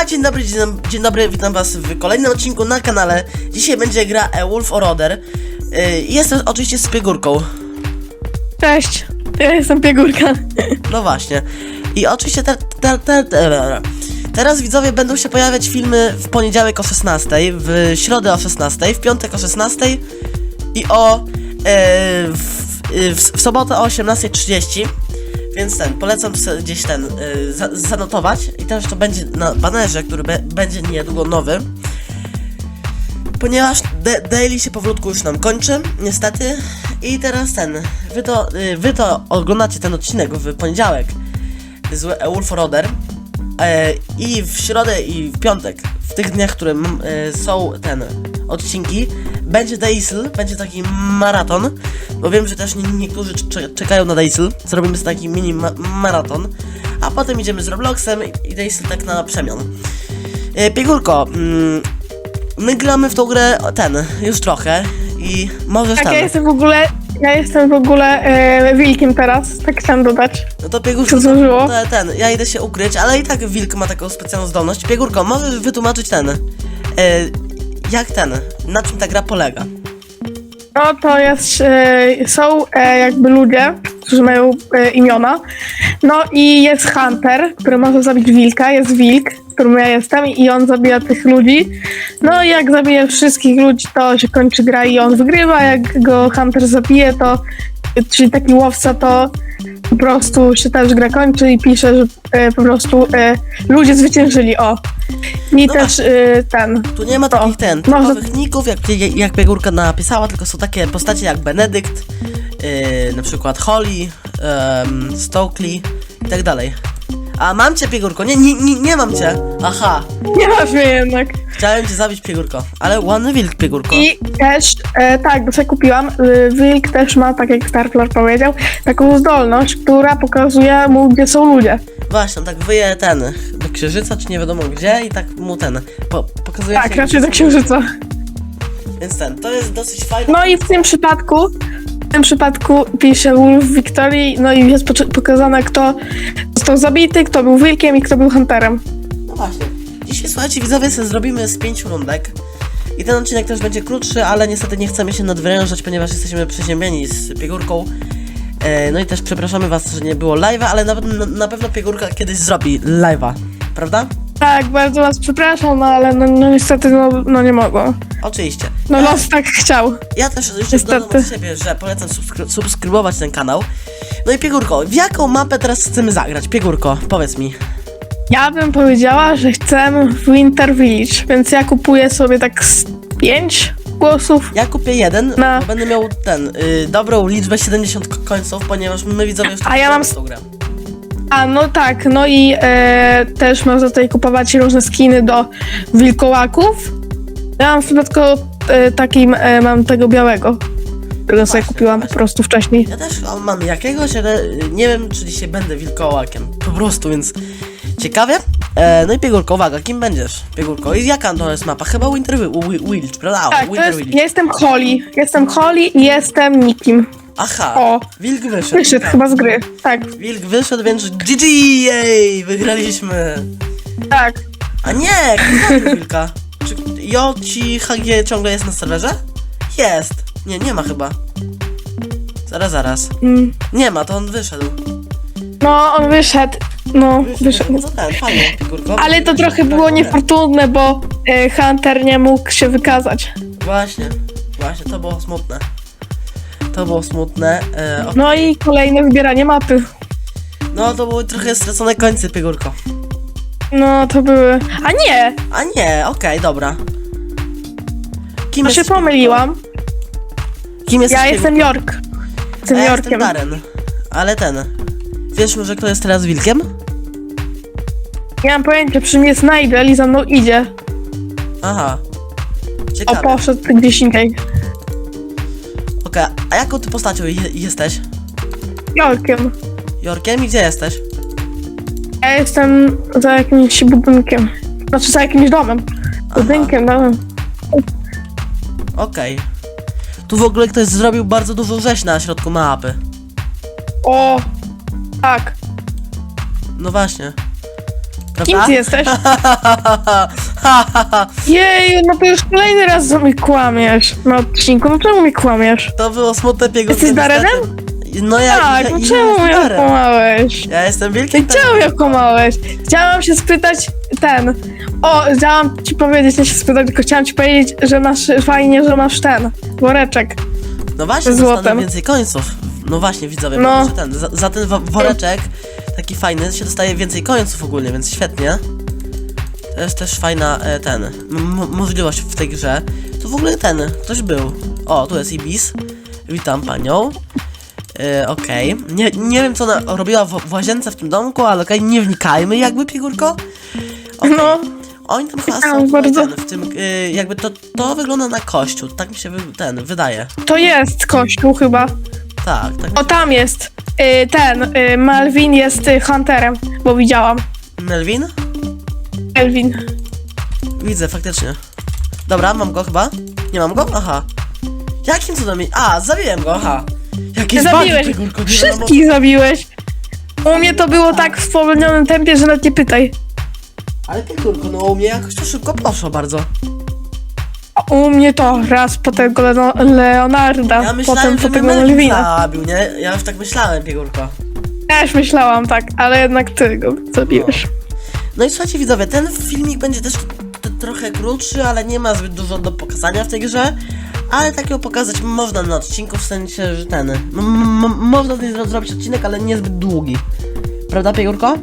A dzień dobry, dzień, dobry- witam was w kolejnym odcinku na kanale. Dzisiaj będzie gra A Wolf or Other. Yy, Jestem oczywiście z Piegórką. Cześć, ja jestem Piegórka. No właśnie. I oczywiście te, te, te, te, teraz widzowie będą się pojawiać filmy w poniedziałek o 16, w środę o 16, w piątek o 16 i o e, w, w, w sobotę o 18.30. Więc ten, polecam gdzieś ten e, za, zanotować i też to będzie na banerze, który be, będzie niedługo nowy. Ponieważ daily się powolutku już nam kończy, niestety. I teraz ten, wy to, y, wy to oglądacie ten odcinek w poniedziałek z Wolf Roder. E, I w środę i w piątek, w tych dniach, które e, są ten odcinki, będzie Daisy, będzie taki maraton, bo wiem, że też nie, niektórzy cze- czekają na Daisy. Zrobimy sobie taki mini ma maraton, a potem idziemy z Robloxem i, Daisy tak na przemian. E, Piegórko, mm, my gramy w tą grę ten, już trochę i możesz Tak, ja jestem w ogóle, ja jestem w ogóle e, wilkiem teraz, tak chciałam dodać. No to Piegórko, Co zdążyło? to, ten, ja idę się ukryć, ale i tak Wilk ma taką specjalną zdolność. Piegórko, możesz wytłumaczyć ten, e, jak ten, na czym ta gra polega? No to jest, e, są e, jakby ludzie, którzy mają e, imiona. No i jest Hunter, który może zabić wilka, jest wilk, którym ja jestem i on zabija tych ludzi. No i jak zabije wszystkich ludzi, to się kończy gra i on wygrywa. Jak go Hunter zabije, to czyli taki łowca, to po prostu się też gra kończy i pisze, że e, po prostu e, ludzie zwyciężyli, o. I No też e, ten, Tu nie ma To, takich ten, typowych ników, jak, jak, Piegórka napisała, tylko są takie postacie jak Benedykt, e, na przykład Holly, um, Stokely i tak dalej. A mam cię, Piegórko, nie, nie, nie, nie mam cię. Aha, nie masz mnie jednak. chciałem cię zabić, Piegórko, ale ładny wilk, Piegórko. I też, e, tak, bo sobie kupiłam, e, Wilk też ma, tak jak Starflor powiedział, taką zdolność, która pokazuje mu, gdzie są ludzie. Właśnie, on tak wyje ten, do księżyca, czy nie wiadomo gdzie i tak mu ten, po, pokazuje Tak, raczej do księżyca. Więc ten, to jest dosyć fajne. No i w tym przypadku, w tym przypadku pisze Wolf Victory, no i jest pokazane, kto został zabity, kto był wilkiem i kto był hunterem. No właśnie. Dzisiaj słuchajcie, widzowie, sobie zrobimy z pięciu rundek. I ten odcinek też będzie krótszy, ale niestety nie chcemy się nadwyrężać, ponieważ jesteśmy przeziębieni z Piegórką. E, no i też przepraszamy was, że nie było live'a, ale na, na, na pewno Piegórka kiedyś zrobi live'a, prawda? Tak, bardzo was przepraszam, no ale no, no niestety no, no nie mogło. Oczywiście. No los tak chciał. ja też jeszcze niestety. dodam od siebie, że polecam subskry subskrybować ten kanał. No i Piegórko, w jaką mapę teraz chcemy zagrać? Piegórko, powiedz mi. Ja bym powiedziała, że chcę w Winter Village, więc ja kupuję sobie tak z pięć głosów. Ja kupię jeden, Na- bo będę miał ten, y, dobrą liczbę 70 ko- końców, ponieważ my widzowie już A ja mam w tą grę. A no tak, no i e, też można tutaj kupować różne skiny do wilkołaków. Ja mam w przypadku e, takim, e, mam tego białego, którego sobie Właśnie, kupiłam po właśnie. prostu wcześniej. Ja też o, mam jakiegoś, ale y, nie wiem, czy dzisiaj będę wilkołakiem. Po prostu, więc ciekawie. E, no i Piegórko, uwaga, kim będziesz? Piegórko, i jaka to jest mapa? Chyba Winter Wi- Wi- Village, prawda? O, Tak, to Winter jest, Village. ja jestem Holly, jestem Holly i jestem nikim. Aha, O. wilk wyszedł. Wyszedł chyba z gry, tak, Wilk wyszedł, więc GG, jej, wygraliśmy. tak. A nie, kto zabił wilka? Czy Joci HG ciągle jest na serwerze? Jest. Nie, nie ma chyba. Zaraz, zaraz. Mm. Nie ma, to on wyszedł. No, on wyszedł, no, wyszedł. No ten, fajnie, Piegórko. Ale to trochę było niefortunne, bo e, Hunter nie mógł się wykazać. Właśnie, właśnie, to było smutne. To było smutne. E, o, No i kolejne wybieranie mapy. no to były trochę stracone końce, Piegórko. No, to były... A nie! A nie, okej, dobra. Kim No się jesteś, pomyliłam. Piegórko? Kim jesteś, Ja jestem Piegórko? York. Jestem A ja jestem. Darren. Ale ten. Wiesz może kto jest teraz wilkiem? Nie mam pojęcia, przy mnie jest Nigel i za mną idzie. Aha. O, Ciekawe. poszedł gdzieś indziej. Okej, a jaką ty postacią je jesteś? Yorkiem. Jorkiem i gdzie jesteś? Ja jestem za jakimś budynkiem. Znaczy za jakimś domem. Budynkiem, domem. Okej. Tu w ogóle ktoś zrobił bardzo dużo rzeź na środku mapy. O! Tak. No właśnie. Kim ty jesteś? Ha, ha, ha. Jej, no to już kolejny raz mi kłamiesz na odcinku. No czemu mi kłamiesz? to było smutne piegurko. Jesteś niestety. No ja, Tak, ja, no ja, czemu mnie Darem. okłamałeś? Ja jestem wielkim czemu mnie okłamałeś? Chciałam się spytać ten. O, chciałam ci powiedzieć, nie się spytać, tylko chciałam ci powiedzieć, że masz fajnie, że masz ten woreczek. No właśnie, dostanę więcej końców. No właśnie, widzowie, No. no. ten, za, za ten wo- woreczek, taki fajny, się dostaje więcej końców ogólnie, więc świetnie. To jest też fajna, e, ten, możliwość w tej grze. Tu w ogóle ten, ktoś był. O, tu jest Ibis. Witam panią. E, okej. Nie, nie wiem, co ona robiła w, w łazience w tym domku, ale okej, nie wnikajmy jakby, Pigurko. Okej. No. Oni tam chyba są bardzo- ten, w tym, y, jakby to, to wygląda na kościół, tak mi się wy, ten, wydaje. To jest kościół chyba. Tak, tak O, tam jest. Y, ten, y, Malvin jest y, Hunterem, bo widziałam. Melvin? Elvin. Widzę, faktycznie. Dobra, mam go chyba. Nie mam go? Aha. Jakim cudem. A, zabiłem go, aha. Jakieś Zabiłeś. nie Wszystkich zabiłeś. U mnie to było tak w spowolnionym tempie, że nawet nie pytaj. Ale Pigurko, no u mnie jakoś to szybko poszło bardzo. A U mnie to raz po tego Leno- Leonarda, Ja myślałem, potem że po mnie tego Melvin Malvina. zabił, nie? Ja już tak myślałem, Pigurko. Też myślałam tak, ale jednak ty go zabiłeś. No i słuchajcie widzowie, ten filmik będzie też trochę krótszy, ale nie ma zbyt dużo do pokazania w tej grze. Ale takiego pokazać można na odcinku, w sensie, że ten... można tutaj zro- zrobić odcinek, ale niezbyt długi. Prawda, Pigurko?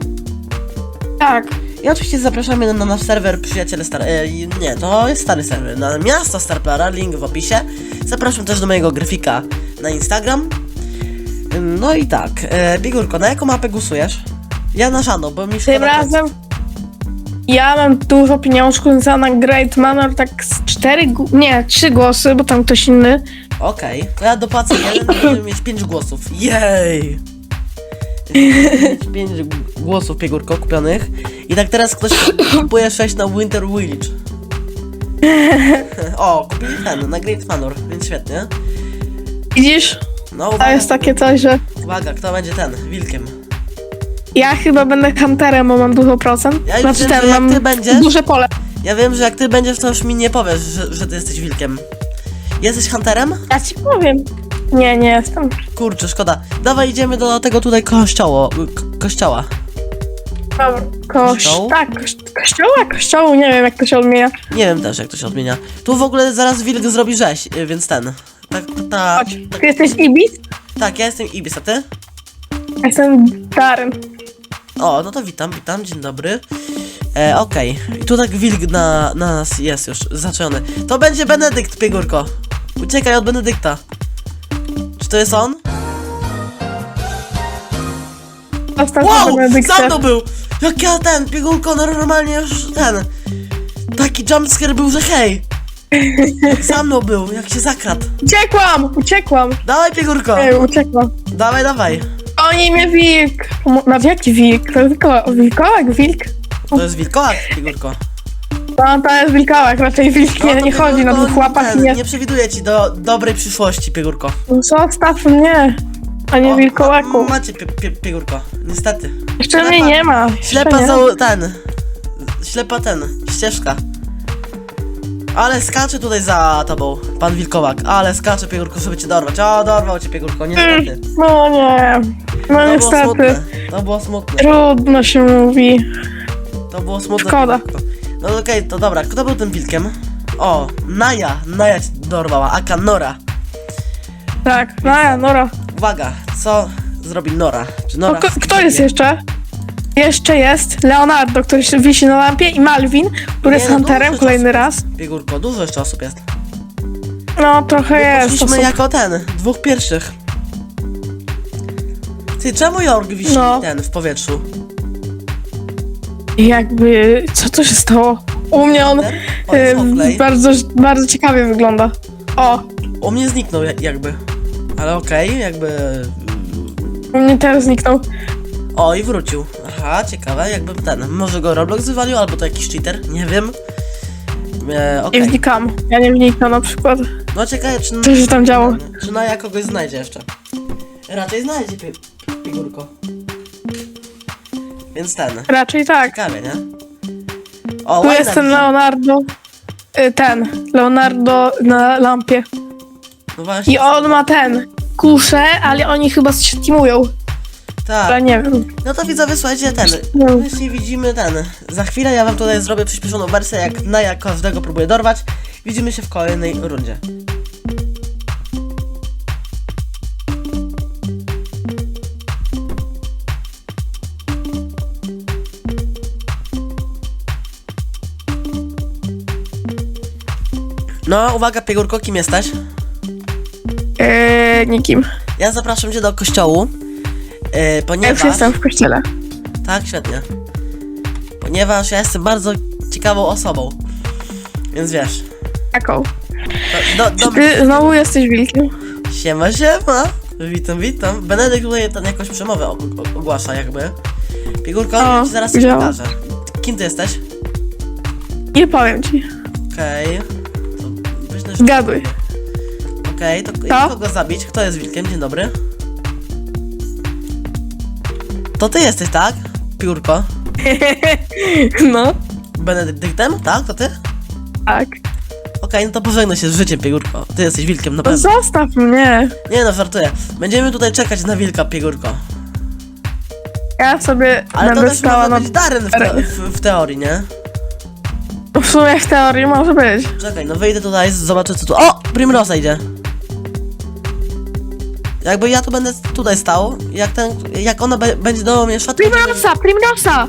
Tak. I oczywiście zapraszamy na nasz serwer Przyjaciele Star... E, nie, to jest stary serwer, na miasto Starplara, link w opisie. Zapraszam też do mojego grafika na Instagram. No i tak, e, Bigurko, na jaką mapę głosujesz? Ja na żadną, bo mi Tym szkoda razem ja mam dużo pieniążków za na Great Manor, tak z cztery, nie, trzy głosy, bo tam ktoś inny. Okej, to ja dopłacę jeden, żeby mieć 5 głosów. Jej! mieć 5 głosów Pigurko kupionych. I tak teraz ktoś kupuje 6 na Winter Village. O, kupili ten, na Great Manor, więc świetnie. Widzisz? No To uwaga, jest takie coś, że uwaga, kto będzie ten, wilkiem? Ja chyba będę hunterem, bo mam dużo procent. Ja już znaczy wiem, ten, że jak mam ty będziesz- duże pole. Ja wiem, że jak ty będziesz, to już mi nie powiesz, że, że ty jesteś wilkiem. Jesteś hunterem? Ja ci powiem. Nie, nie jestem. Kurczę, szkoda. Dawaj, idziemy do tego tutaj kościoła. Ko kościoła. Dobra. Koś... Kościoł? Tak, koś... kościoła, kościołu, nie wiem jak to się odmienia. Nie wiem też, jak to się odmienia. Tu w ogóle zaraz wilk zrobi rzeź, y, więc ten. Tak, ta, Chodź. Ty jesteś Ibis? tak, ja jestem Ibis, a ty? Ja jestem Darren. O, no to witam, witam, dzień dobry. E, okej. I tu tak wilk na, na nas jest już zaczęony. To będzie Benedykt, Piegurko. Uciekaj od Benedykta. Czy to jest on? Ostatnio Wow! Benedykcie. Za mną był! Jak ja ten, Piegurko, no normalnie już ten... Taki jumpscare był, że hej! Jak za mną był, jak się zakradł. Uciekłam! Uciekłam! Dawaj, Piegurko! Ej, uciekłam. Dawaj, dawaj. Oni mnie wilk! Na jaki wilk? To wilko, wilkołak, wilk? To jest wilkołak, Piegurko. No to jest wilkołak, raczej wilk nie, No to nie chodzi na dwóch łapach ten, nie. Nie przewiduję ci do dobrej przyszłości, Piegurko. Zostaw mnie, a nie O, wilkołaku. ma- Macie, pie, pie, Piegurko. Niestety. Jeszcze mnie nie ma. Jeszcze Ślepa nie. za ten. Ślepa ten. Ścieżka. Ale skacze tutaj za tobą, pan wilkołak. Ale skacze, Piegurko, żeby cię dorwać. O, dorwał cię, Piegurko, niestety. No nie. No To było niestety. smutne. To było smutne. Trudno się mówi. To było smutne. Szkoda. Piegurko. No okej, to dobra. Kto był tym wilkiem? O, Naja. Naja cię dorwała, aka Nora. Tak, no ja, Nora. Uwaga, co zrobi Nora? Czy No, Nora... ko- kto jest jeszcze? Jeszcze jest Leonardo, który się wisi na lampie i Malvin, który jest no, hunterem kolejny raz. jest. Piegurko, dużo jeszcze osób jest. No trochę jest. Poszliśmy osób. jako ten, dwóch pierwszych. Ty, czemu Jorg wisi No. ten w powietrzu? Jakby, co to się stało? U mnie on Ten? O, jest bardzo, bardzo ciekawie wygląda. O, U mnie zniknął ja- jakby. Ale okej, jakby... u mnie też zniknął. O, i wrócił. Aha, ciekawe, jakby ten. Może go Roblox wywalił, albo to jakiś cheater, nie wiem. E, Nie wnikam. Ja nie wnikam na przykład. No ciekawe, czy... Co się tam działo? Czy Naja kogoś znajdzie jeszcze? Raczej znajdzie, pi Pigurko. Więc ten. Raczej tak. Ciekawie, nie? O, Tu Wayne jest ten widzę. Leonardo. y, Ten. Leonardo na lampie. No właśnie. I on ma ten. Kuszę, ale oni chyba się teamują. Ale Tak. nie wiem. No to widzowie, słuchajcie, ten. No. Jeśli widzimy ten. Za chwilę ja wam tutaj zrobię przyspieszoną wersję, jak na jak każdego próbuję dorwać. Widzimy się w kolejnej rundzie. No, uwaga, Piegórko, kim jesteś? Eee, nikim. Ja zapraszam cię do kościołu, yy, Ja już jestem w kościele. Tak, świetnie. Ponieważ ja jestem bardzo ciekawą osobą. Więc wiesz. Jaką? Do, do, do... Ty znowu jesteś wilkiem. Siema, siema! Witam, witam. Benedykt tutaj ten jakąś przemowę ogłasza jakby. Pigurko, O, ci zaraz coś widziałam. pokażę. Kim ty jesteś? Nie powiem ci. Okej. To myślę, że- Zgaduj. Okej, to jak kogo zabić? Kto jest wilkiem? Dzień dobry. To ty jesteś, tak? Piórko. No, Benedyktem? Tak? To ty? tak. Okej, no to pożegnaj się z życiem, Piegórko. Ty jesteś wilkiem, na No pewno. zostaw mnie. Nie no, żartuję. Będziemy tutaj czekać na wilka, Piegórko. Ja sobie Ale to będę też stała może na... być Darren w, te, w, w teorii, nie? W sumie w teorii może być. Czekaj, no wyjdę tutaj, zobaczę co tu... O! Primrosa idzie. Jakby ja tu będę tutaj stał, jak ten... Jak ona be, będzie do mnie szła, to... Primrosa, Primrosa!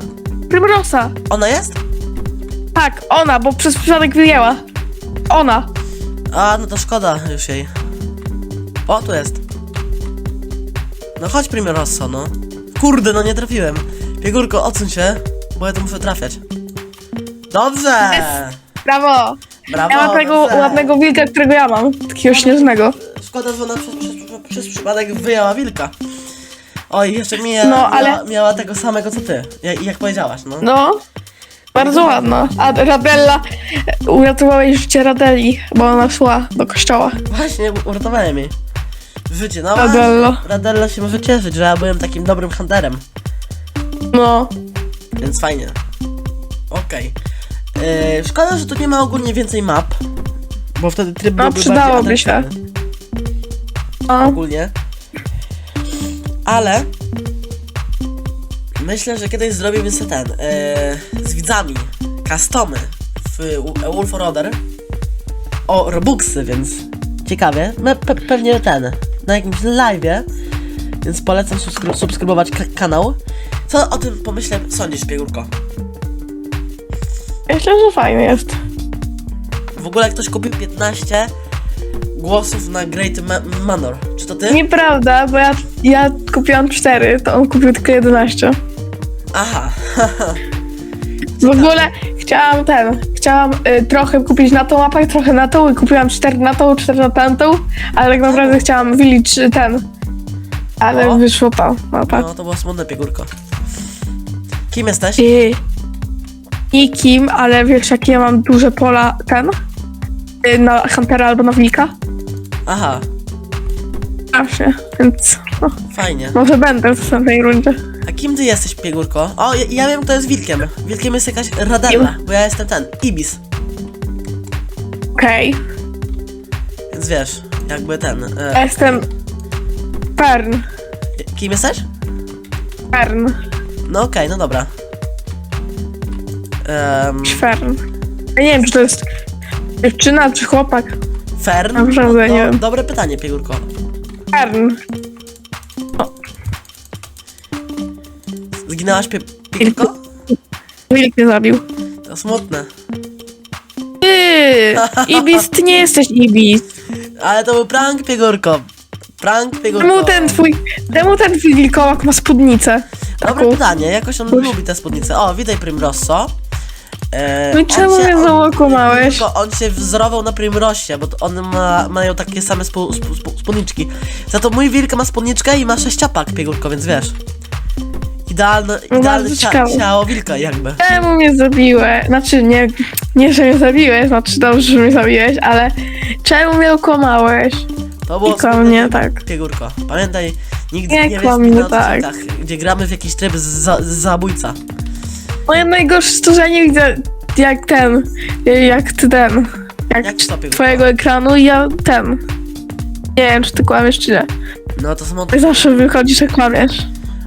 Primrosa! Ona jest? Tak, ona, bo przez przypadek wyjęła. Ona. A, no to szkoda już jej. O, tu jest. No chodź, Primroso, no. Kurde, no nie trafiłem. Piegórko, odsuń się, bo ja tu muszę trafiać. Dobrze! Brawo! Brawo! Ja mam tego dobrze. ładnego wilka, którego ja mam. Takiego śnieżnego. Szkoda, że ona przez, przez, przez przypadek wyjęła wilka. Oj, jeszcze mia, No, miała, ale- miała tego samego co ty, jak, jak powiedziałaś, no. No. Bardzo ładna. A Radella, uratowałeś życie Radeli, bo ona szła do kościoła. Właśnie, uratowałem jej. Życie, no. Radello. Radella się może cieszyć, że ja byłem takim dobrym hunterem, No. więc fajnie. Okej. Yy, szkoda, że tu nie ma ogólnie więcej map, bo wtedy tryb No, byłby bardziej się. No. ogólnie. Ale myślę, że kiedyś zrobimy sobie ten e, z widzami customy w U- Wolf Order o Robuxy, więc ciekawie. No, pe pewnie ten na jakimś live'ie, więc polecam subskry subskrybować ka- kanał. Co o tym pomyślę sądzisz, Piegórko? Myślę, że fajny jest. W ogóle ktoś kupił 15 głosów na Great Ma Manor. Czy to ty? Nieprawda, bo ja, ja kupiłam 4, to on kupił tylko 11. Aha. W ogóle chciałam ten, chciałam y, trochę kupić na tą mapę, trochę na tą i kupiłam 4 na tą, 4 na tamtą, ale tak naprawdę chciałam Village y, ten. Ale O. wyszło ta mapa. No to było smutne piegórko. Kim jesteś? I, I kim, ale wiesz jakie ja mam duże pola ten? Y, Na Huntera albo na Wilka? Aha, Właśnie, więc no, fajnie. może będę w następnej rundzie. A kim ty jesteś, piegórko? O, ja, ja wiem kto jest wilkiem. Wilkiem jest jakaś Radella, bo ja jestem ten, Ibis. Okej, Więc wiesz, jakby ten. ja E, jestem Fern, kim jesteś? Fern, No okej, no dobra. Um, Fern. Ja nie wiem, czy to jest dziewczyna czy chłopak. Fern? Naprawdę no, nie wiem. Dobre pytanie, piegórko. Fern. Zginęłaś, pie, piegórko? Wilk mnie zabił. To smutne. Ty! Ibis, ty nie jesteś Ibis. Ale to był prank, piegórko. Prank, piegórko. Czemu ten twój, czemu ten twój wilkołak ma spódnicę? Dobre Taką. pytanie, jakoś on lubi te spódnice. O, witaj Primrosso. E, No i on czemu się- mnie on-? Tylko on się wzorował na Primrosie, bo to one ma, mają takie same spu, spódniczki. Za to mój wilk ma spódniczkę i ma sześciopak piegórko, więc wiesz. Idealne, No idealne bardzo cia, ciekawe. ciało wilka jakby. Czemu mnie zabiłeś? Znaczy, nie, nie, że mnie zabiłeś, znaczy dobrze, że mnie zabiłeś, ale czemu mnie okłamałeś? To było I smutne, mnie, tak. Piegórko. Pamiętaj, Nigdy Nie nie, na tak. odcinkach, gdzie gramy w jakiś tryb za, zabójca. No najgorsze to, że ja nie widzę jak ten, jak ty ten, jak, Jak stopy twojego ekranu i ja ten. Nie wiem, czy ty kłamiesz, czy nie. No to są Ty zawsze wychodzisz, jak kłamiesz.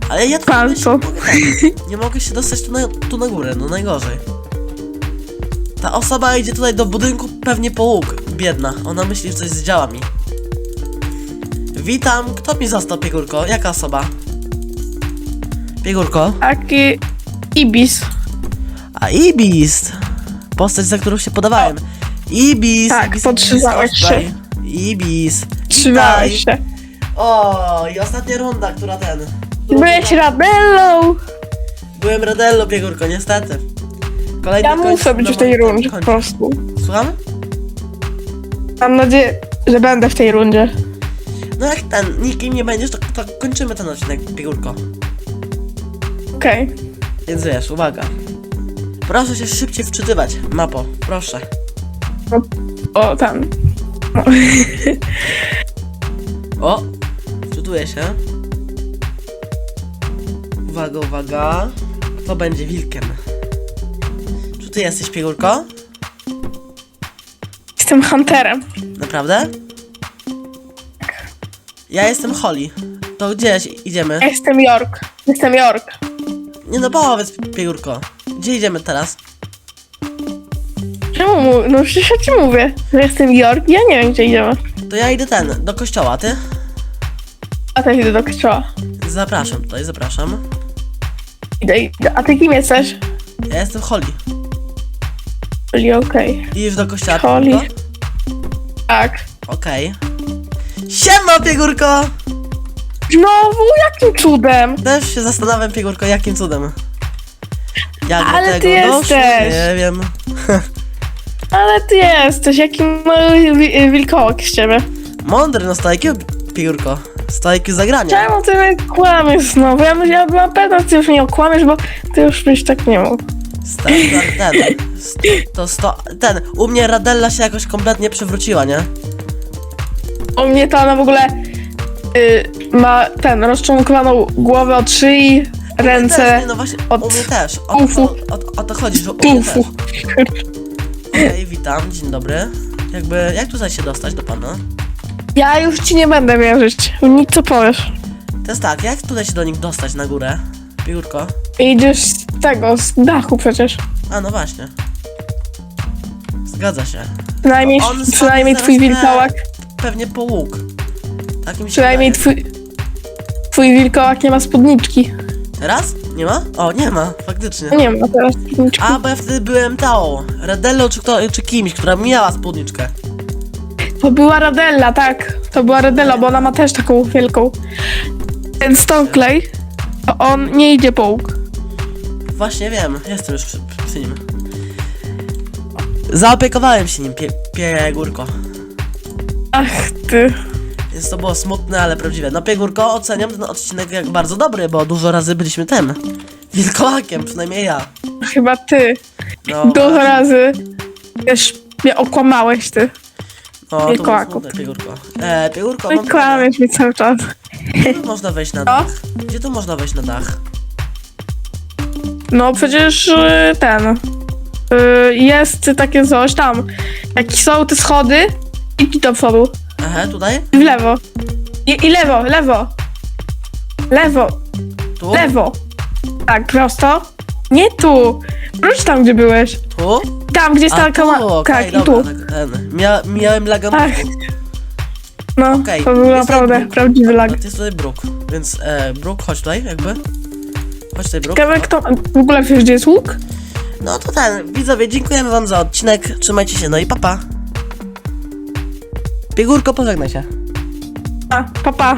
Ale ja tu nie, mogę, tak, nie mogę się dostać tu na, tu na górę, no najgorzej. Ta osoba idzie tutaj do budynku pewnie po łuk, biedna. Ona myśli, że coś zdziała mi. Witam, kto mi został, Piegórko? Jaka osoba? Piegórko? Taki Ibis. A Ibis! Postać, za którą się podawałem. Ibis! Tak, Ibis, podtrzymałeś Ibis, tutaj. Ibis! Trzymałeś Witaj. się. O, i ostatnia runda, która ten... którą Byłeś wygrałem. Rabellą! Byłem Radello, Piegórko, niestety. Kolejny Ja muszę być w tej rundzie po prostu. Słucham? Mam nadzieję, że będę w tej rundzie. No jak ten, nikim nie będziesz, to, to kończymy ten odcinek, Piegórko. Okej. Więc wiesz, uwaga. Proszę się szybciej wczytywać, mapo, proszę. O, tam. O! Wczytuję się. Uwaga, uwaga. Kto będzie wilkiem? Czy ty jesteś, Piegórko? Jestem Hunterem. Naprawdę? Ja jestem Holly. To gdzieś idziemy? Ja jestem York. Jestem York. Nie no, powiedz, Piegórko. Gdzie idziemy teraz? Czemu mu? No przecież ja ci mówię, że jestem York i ja nie wiem, gdzie idziemy. To ja idę ten, do kościoła, ty? A też idę do kościoła. Zapraszam tutaj, zapraszam. Idę, idę. A ty kim jesteś? Ja jestem Holly. Czyli okej. Idziesz do kościoła, Holly. Piegórko? Tak. Okej. Siema, Piegórko! Znowu? Jakim cudem? Też się zastanawiam, Piegórko, jakim cudem. Jak do Ale tego ty doszło? jesteś. Nie wiem. Ale ty jesteś, jakim mały wi- wilkołak z ciebie. Mądry, no stajki, Piegórko. Stajki zagrania. Czemu ty mnie kłamiesz znowu? Ja, myślę, ja byłam pewna, że ty już mnie okłamiesz, bo ty już byś tak nie mógł. Stajki, ten. st- To sto... Ten, u mnie Radella się jakoś kompletnie przewróciła, nie? U mnie to ona w ogóle y, ma ten, rozczłonkowaną głowę od szyi, Też, ręce, nie, no właśnie, od u mnie też. O, tufu. o, o, o to chodzi, że u mnie też. tufu. Okej, witam, dzień dobry. Jakby, jak tutaj się dostać do pana? Ja już ci nie będę wierzyć. Nic co powiesz. To jest tak, jak tutaj się do nich dostać na górę? Piórko? Idziesz z tego, z dachu przecież. A, no właśnie. Zgadza się. Przynajmniej, On spadnie przynajmniej zaraz twój na- wilkołak, Pewnie po łuk. Takim się przynajmniej wydaje. twój, twój wilkołak nie ma spódniczki. Teraz? Nie ma? O, nie ma, faktycznie. No nie ma teraz spódniczki. A, bo ja wtedy byłem Tao, Redello czy, kto, czy kimś, która miała spódniczkę. To była Radella, tak. To była Radella, bo ona ma też taką wielką. Ten Stoneclay, to on nie idzie po łuk. Właśnie wiem, jestem już przy, przy nim. Zaopiekowałem się nim, pie, piegórko. Ach ty. Więc to było smutne, ale prawdziwe. No piegórko, oceniam ten odcinek jak bardzo dobry, bo dużo razy byliśmy tym. Wilkołakiem, przynajmniej ja. Chyba ty. No, Dużo razy też mnie okłamałeś ty. no to było wilkołaku. smutne, piegórko. E, piegórko, No mam kłamiesz mi cały czas. Gdzie tu można wejść na dach? Gdzie tu można wejść na dach? No przecież y, ten. y, Jest takie coś tam. Jak są te schody, i do przodu. Aha, tutaj? W lewo. I, I lewo, lewo. Lewo, Tu? lewo. Tak, prosto. Nie tu. Wróć tam, gdzie byłeś. Tu? Tam, gdzie jest A ta tu, kama... okej, Tak, i dobra, tu. tak, ten. Mia, miałem laga Tak. mózgu. No, Okej, to był jest naprawdę Brook. prawdziwy lag. To jest tutaj Brook, więc e, Brook, chodź tutaj, jakby. Chodź tutaj, Brook. Ciekawe, kto... W ogóle wiesz, gdzie jest łuk? No to ten, widzowie, dziękujemy wam za odcinek, trzymajcie się, no i papa. Piegórko, pożegnaj się. A, papa.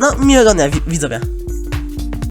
No, miłego dnia, wi- widzowie.